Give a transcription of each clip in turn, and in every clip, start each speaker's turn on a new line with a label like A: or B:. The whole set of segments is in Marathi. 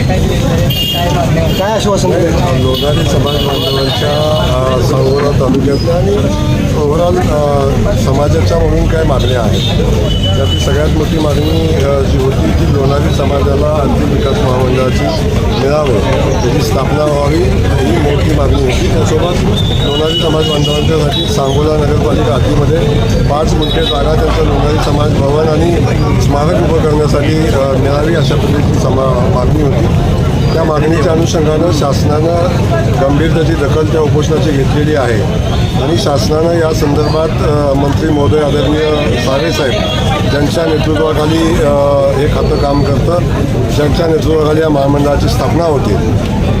A: काय
B: आश्वासन
C: लोणारी समाज बांधवांच्या सांगोला तालुक्यातल्या आणि ओव्हरऑल समाजाच्या म्हणून काय मागण्या आहेत? त्यातली सगळ्यात मोठी मागणी जी होती की लोणारी समाजाला अंतिम विकास महामंडळाची मिळावं त्याची स्थापना व्हावी ही मोठी मागणी होती. समाज बांधवांच्यासाठी सांगोला नगरपालिका हद्दीमध्ये पाच गुंठे जागा त्यांचं लोणारी समाज भवन आणि स्मारक उभं करण्यासाठी मिळावी अशा पद्धतीची समा मागणी होती. त्या मागणीच्या अनुषंगानं शासनानं गंभीरतेची दखल त्या उपोषणाची घेतलेली आहे. आणि शासनानं या संदर्भात मंत्री महोदय आदरणीय सारे साहेब ज्यांच्या नेतृत्वाखाली हे खातं काम करतं ज्यांच्या नेतृत्वाखाली या महामंडळाची स्थापना होती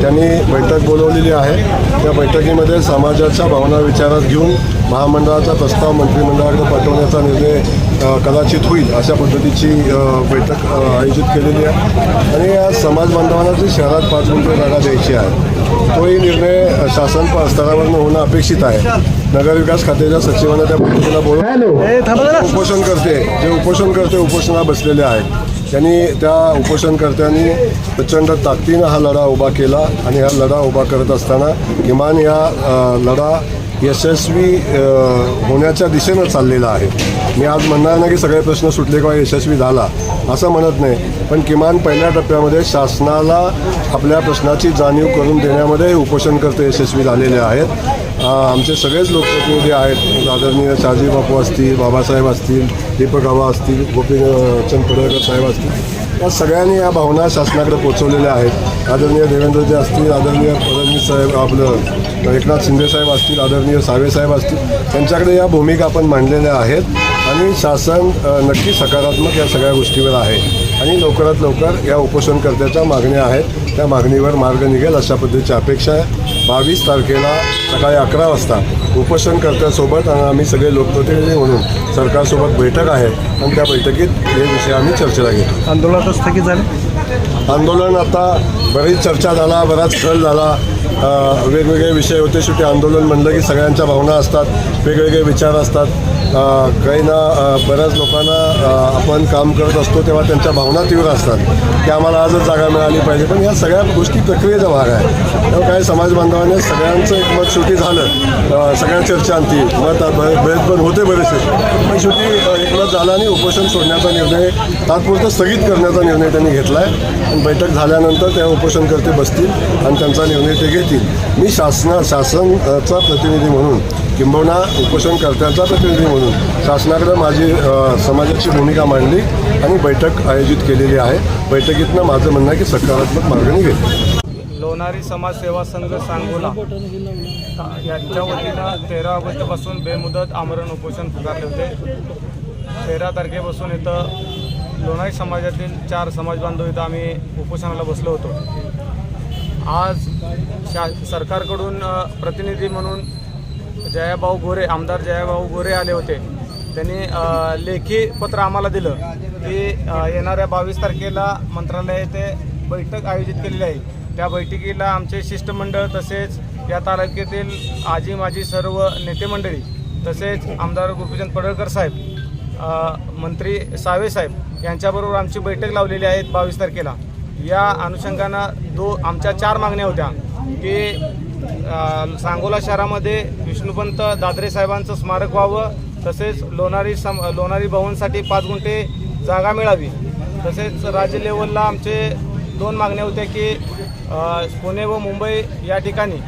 C: त्यांनी बैठक बोलवलेली आहे. त्या बैठकीमध्ये समाजाच्या भावना विचारात घेऊन महामंडळाचा प्रस्ताव मंत्रिमंडळाकडे पाठवण्याचा निर्णय कदाचित होईल अशा पद्धतीची बैठक आयोजित केलेली आहे. आणि या समाज बांधवांना जी शहरात पाच गुंठे जागा द्यायची आहे तोही निर्णय शासन प- स्तरावरनं होणं अपेक्षित आहे. नगरविकास खात्याच्या सचिवांना त्या बैठकीला बोलवून उपोषण करते. जे उपोषण करते उपोषणाला बसलेले आहेत. त्यांनी त्या उपोषणकर्त्यांनी प्रचंड ताकदीनं हा लढा उभा केला आणि हा लढा उभा करत असताना किमान या लढा यशस्वी होण्याच्या दिशेनं चाललेला आहे. मी आज म्हणणार नाही की सगळे प्रश्न सुटले किंवा यशस्वी झाला असं म्हणत नाही. पण किमान पहिल्या टप्प्यामध्ये शासनाला आपल्या प्रश्नाची जाणीव करून देण्यामध्ये उपोषणकर्ते यशस्वी झालेले आहेत. आमचे सगळेच लोकप्रतिनिधी आहेत. आदरणीय शाजी बापू असतील बाबासाहेब असतील दीपक हवा असतील गोपीचंद पडळकर साहेब असतील. या सगळ्यांनी या भावना शासनाकडे पोहोचवलेल्या आहेत. आदरणीय देवेंद्रजी असतील आदरणीय फडणवीस साहेब आपलं एकनाथ शिंदेसाहेब असतील आदरणीय सावेसाहेब असतील त्यांच्याकडे या भूमिका आपण मांडलेल्या आहेत. आणि शासन नक्की सकारात्मक या सगळ्या गोष्टीवर आहे. आणि लवकरात लवकर या उपोषणकर्त्याच्या मागण्या आहेत. त्या मागणीवर मार्ग निघेल अशा पद्धतीची अपेक्षा आहे. बावीस तारखेला सकाळी अकरा वाजता उपोषणकर्त्यासोबत आणि आम्ही सगळे लोकप्रतिनिधी म्हणून सरकारसोबत बैठक आहे. आणि त्या बैठकीत हे विषय आम्ही चर्चेला घेतो.
B: आंदोलन स्थगित झाले?
C: आंदोलन आता बरीच चर्चा झाला बराच खेळ झाला. वेगवेगळे विषय होते. शेवटी आंदोलन म्हणलं की सगळ्यांच्या भावना असतात वेगवेगळे विचार असतात. काही ना बऱ्याच लोकांना आपण काम करत असतो तेव्हा त्यांच्या भावना तीव्र असतात. की आम्हाला आजच जागा मिळाली पाहिजे. पण या सगळ्या गोष्टी प्रक्रियेचा भाग आहे. तेव्हा काही समाजबांधवांनी सगळ्यांचं एक मत शेवटी झालं. अ, सगळ्या आणती मत भेद पण होते बरेचसे. पण शेवटी एकमत झालं आणि उपोषण सोडण्याचा निर्णय तात्पुरतं स्थगित करण्याचा निर्णय त्यांनी घेतला आहे बैठक झाल्यानंतर त्या उपोषणकर्ते बसतील आणि त्यांचा निर्णय ते घेतील. मी शासना शासनाचा प्रतिनिधी म्हणून किंबहुना उपोषणकर्त्यांचा प्रतिनिधी म्हणून शासनाकडे माझी समाजाची भूमिका मांडली आणि बैठक आयोजित केलेली आहे. बैठकीतनं माझं म्हणणं आहे की सकारात्मक मागणी घेईल
D: लोणारी समाजसेवा संघ सांगोला यांच्या वतीनं तेरा ऑगस्टपासून बेमुदत आमरण उपोषण पुकारले होते. तेरा तारखेपासून इथं लोणारी समाजातील चार समाज बांधव इथं आम्ही उपोषणाला बसलो होतो. आज शा सरकारकडून प्रतिनिधी म्हणून जयाभाऊ गोरे आमदार जयाभाऊ गोरे आले होते. त्यांनी लेखी पत्र आम्हाला दिलं की येणाऱ्या बावीस तारखेला मंत्रालय येथे बैठक आयोजित केलेली आहे. त्या बैठकीला आमचे शिष्टमंडळ तसेच या तालुक्यातील आजी माजी सर्व नेते मंडळी तसेच आमदार गोपीचंद पडळकर साहेब मंत्री सावे साहेब यांच्याबरोबर आमची बैठक लावलेली आहे बावीस तारखेला. या अनुषंगानं दो आमच्या चार मागण्या होत्या की सांगोला शहरामध्ये विष्णुपंत दादरे साहेबांचं स्मारक व्हावं तसेच लोणारी सम लोणारी भवनसाठी पाच गुंठे जागा मिळावी. तसेच राज्य लेवलला आमचे दोन मागण्या होत्या की पुणे व मुंबई या ठिकाणी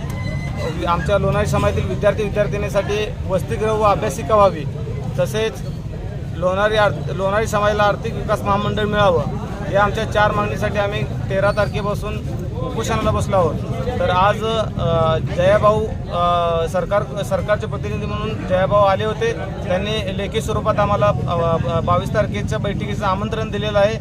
D: आमच्या लोणारी समाजातील विद्यार्थी विद्यार्थिनीसाठी वसतिगृह व अभ्यासिका व्हावी. तसेच लोणारी आर्थ लोणारी समाजाला आर्थिक विकास महामंडळ मिळावं या आमच्या चार मागणीसाठी आम्ही तेरा तारखेपासून उपोषणाला बसलो आहोत. तर आज जयाभाऊ सरकार सरकारचे प्रतिनिधी म्हणून जयाभाऊ आले होते. त्यांनी लेखी स्वरूपात आम्हाला बावीस तारखेच्या बैठकीचं आमंत्रण दिलेलं आहे.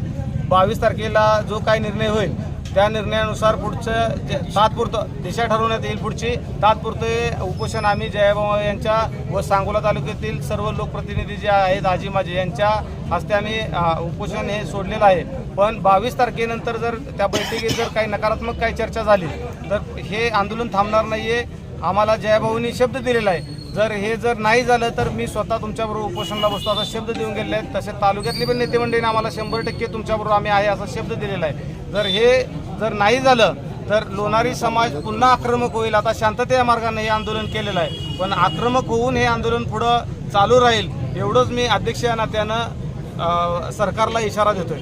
D: बावीस तारखेला जो काही निर्णय होईल त्या निर्णयानुसार पुढचं जे तात्पुरतं दिशा ठरवण्यात येईल पुढची. तात्पुरते उपोषण आम्ही जयाभाऊ यांच्या व सांगोला तालुक्यातील सर्व लोकप्रतिनिधी जे आहेत आजी माजी यांच्या हस्ते आम्ही उपोषण हे सोडलेलं आहे. पण बावीस तारखेनंतर जर त्या बैठकीत जर काही नकारात्मक काही चर्चा झाली तर हे आंदोलन थांबणार नाही आहे आम्हाला जयाभाऊंनी शब्द दिलेला आहे. जर हे जर नाही झालं तर मी स्वतः तुमच्याबरोबर उपोषणाला बसतो असा शब्द देऊन गेलेला आहे तसे तालुक्यातली पण नेते मंडळीने आम्हाला शंभर टक्के तुमच्याबरोबर आम्ही आहे असा शब्द दिलेला आहे. जर हे जर नाही झालं तर लोणारी समाज पुन्हा आक्रमक होईल. आता शांततेच्या मार्गाने हे आंदोलन केलेलं आहे. पण आक्रमक होऊन हे आंदोलन पुढं चालू राहील एवढंच मी अध्यक्ष या नात्यानं सरकारला इशारा देतोय.